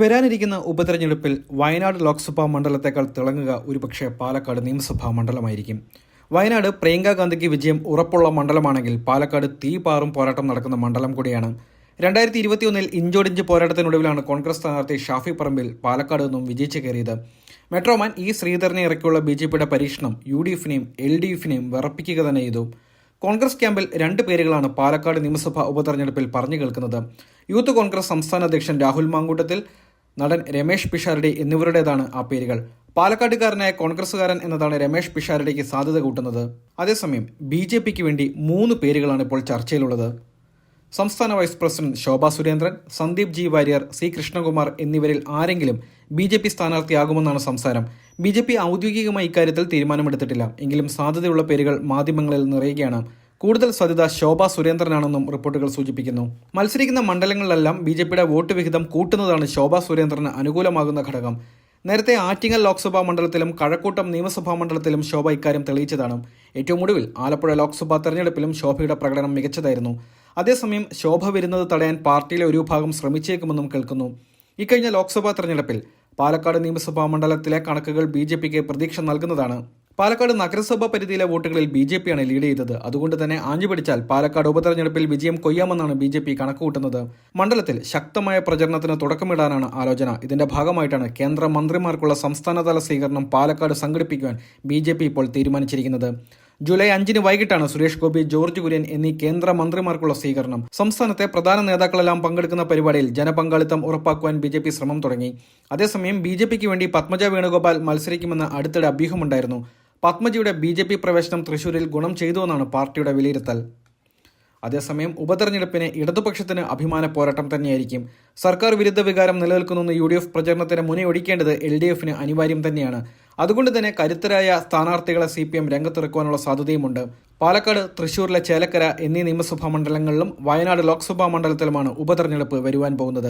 വരാനിരിക്കുന്ന ഉപതെരഞ്ഞെടുപ്പിൽ വയനാട് ലോക്സഭാ മണ്ഡലത്തെക്കാൾ തിളങ്ങുക ഒരുപക്ഷെ പാലക്കാട് നിയമസഭാ മണ്ഡലമായിരിക്കും. വയനാട് പ്രിയങ്കാ ഗാന്ധിക്ക് വിജയം ഉറപ്പുള്ള മണ്ഡലമാണെങ്കിൽ പാലക്കാട് തീ പാറും പോരാട്ടം നടക്കുന്ന മണ്ഡലം കൂടിയാണ്. രണ്ടായിരത്തി ഇരുപത്തിയൊന്നിൽ ഇഞ്ചോടിഞ്ച് പോരാട്ടത്തിനൊടുവിലാണ് കോൺഗ്രസ് സ്ഥാനാർത്ഥി ഷാഫി പറമ്പിൽ പാലക്കാട് നിന്നും വിജയിച്ചു കയറിയത്. മെട്രോമാൻ ഇ ശ്രീധരനെ ഇറക്കിയുള്ള ബി ജെ പിയുടെ പരീക്ഷണം യു ഡി എഫിനെയും എൽ ഡി എഫിനെയും വിറപ്പിക്കുക തന്നെ ചെയ്തു. കോൺഗ്രസ് ക്യാമ്പിൽ രണ്ട് പേരുകളാണ് പാലക്കാട് നിയമസഭാ ഉപതെരഞ്ഞെടുപ്പിൽ പറഞ്ഞു കേൾക്കുന്നത്. യൂത്ത് കോൺഗ്രസ് സംസ്ഥാന അധ്യക്ഷൻ രാഹുൽ മാങ്കൂട്ടത്തിൽ നടൻ രമേഷ് പിഷാരടി എന്നിവരുടേതാണ് ആ പേരുകൾ. പാലക്കാട്ടുകാരനായ കോൺഗ്രസുകാരൻ എന്നതാണ് രമേഷ് പിഷാരടിക്ക് സാധ്യത കൂട്ടുന്നത്. അതേസമയം ബി ജെ പിക്ക് വേണ്ടി മൂന്ന് പേരുകളാണ് ഇപ്പോൾ ചർച്ചയിലുള്ളത്. സംസ്ഥാന vice president Shobha Surendran Sandeep G Warrier C Krishnakumar എന്നിവരിൽ ആരെങ്കിലും ബി ജെ പി സ്ഥാനാർത്ഥിയാകുമെന്നാണ് സംസാരം. ബി ജെ പി ഔദ്യോഗികമായി ഇക്കാര്യത്തിൽ തീരുമാനമെടുത്തിട്ടില്ല. എങ്കിലും സാധ്യതയുള്ള പേരുകൾ മാധ്യമങ്ങളിൽ നിറയുകയാണ്. കൂടുതൽ സാധ്യത ശോഭ സുരേന്ദ്രനാണെന്നും റിപ്പോർട്ടുകൾ സൂചിപ്പിക്കുന്നു. മത്സരിക്കുന്ന മണ്ഡലങ്ങളിലെല്ലാം ബി ജെ പിയുടെ വോട്ട് വിഹിതം കൂട്ടുന്നതാണ് ശോഭ സുരേന്ദ്രന് അനുകൂലമാകുന്ന ഘടകം. നേരത്തെ ആറ്റിങ്ങൽ ലോക്സഭാ മണ്ഡലത്തിലും കഴക്കൂട്ടം നിയമസഭാ മണ്ഡലത്തിലും ശോഭ ഇക്കാര്യം തെളിയിച്ചതാണ്. ഏറ്റവും ഒടുവിൽ ആലപ്പുഴ ലോക്സഭാ തെരഞ്ഞെടുപ്പിലും ശോഭയുടെ പ്രകടനം മികച്ചതായിരുന്നു. അതേസമയം ശോഭ വരുന്നത് തടയാൻ പാർട്ടിയിലെ ഒരു വിഭാഗം ശ്രമിച്ചേക്കുമെന്നും കേൾക്കുന്നു. ഇക്കഴിഞ്ഞ ലോക്സഭാ തെരഞ്ഞെടുപ്പിൽ പാലക്കാട് നിയമസഭാ മണ്ഡലത്തിലെ കണക്കുകൾ ബി ജെ പിക്ക് പ്രതീക്ഷ നൽകുന്നതാണ്. പാലക്കാട് നഗരസഭാ പരിധിയിലെ വോട്ടുകളിൽ ബി ജെ പിയാണ് ലീഡ് ചെയ്തത്. അതുകൊണ്ട് തന്നെ ആഞ്ഞു പിടിച്ചാൽ പാലക്കാട് ഉപതെരഞ്ഞെടുപ്പിൽ വിജയം കൊയ്യാമെന്നാണ് ബി ജെ പി കണക്കുകൂട്ടുന്നത്. മണ്ഡലത്തിൽ ശക്തമായ പ്രചരണത്തിന് തുടക്കമിടാനാണ് ആലോചന. ഇതിന്റെ ഭാഗമായിട്ടാണ് കേന്ദ്ര മന്ത്രിമാർക്കുള്ള സംസ്ഥാനതല സ്വീകരണം പാലക്കാട് സംഘടിപ്പിക്കുവാൻ ബി ജെ പി ഇപ്പോൾ തീരുമാനിച്ചിരിക്കുന്നത്. ജൂലൈ അഞ്ചിന് വൈകിട്ടാണ് സുരേഷ് ഗോപി ജോർജ് കുര്യൻ എന്നീ കേന്ദ്ര മന്ത്രിമാർക്കുള്ള സ്വീകരണം. സംസ്ഥാനത്തെ പ്രധാന നേതാക്കളെല്ലാം പങ്കെടുക്കുന്ന പരിപാടിയിൽ ജനപങ്കാളിത്തം ഉറപ്പാക്കുവാൻ ബി ജെ പി ശ്രമം തുടങ്ങി. അതേസമയം ബി ജെ പിക്ക് വേണ്ടി പത്മജ വേണുഗോപാൽ മത്സരിക്കുമെന്ന് അടുത്തിടെ അഭ്യൂഹമുണ്ടായിരുന്നു. പത്മജിയുടെ ബി ജെ പി പ്രവേശനം തൃശൂരിൽ ഗുണം ചെയ്തുവെന്നാണ് പാർട്ടിയുടെ വിലയിരുത്തൽ. അതേസമയം ഉപതെരഞ്ഞെടുപ്പിന് ഇടതുപക്ഷത്തിന് അഭിമാന പോരാട്ടം തന്നെയായിരിക്കും. സർക്കാർ വിരുദ്ധ വികാരം നിലനിൽക്കുന്ന യു ഡി എഫ് പ്രചരണത്തിന് മുനയൊടിക്കേണ്ടത് എൽ ഡി എഫിന് അനിവാര്യം തന്നെയാണ്. അതുകൊണ്ട് തന്നെ കരുത്തരായ സ്ഥാനാർത്ഥികളെ സി പി എം രംഗത്തിറക്കുവാനുള്ള സാധ്യതയുമുണ്ട്. പാലക്കാട് തൃശൂരിലെ ചേലക്കര എന്നീ നിയമസഭാ മണ്ഡലങ്ങളിലും വയനാട് ലോക്സഭാ മണ്ഡലത്തിലുമാണ് ഉപതെരഞ്ഞെടുപ്പ് വരുവാൻ പോകുന്നത്.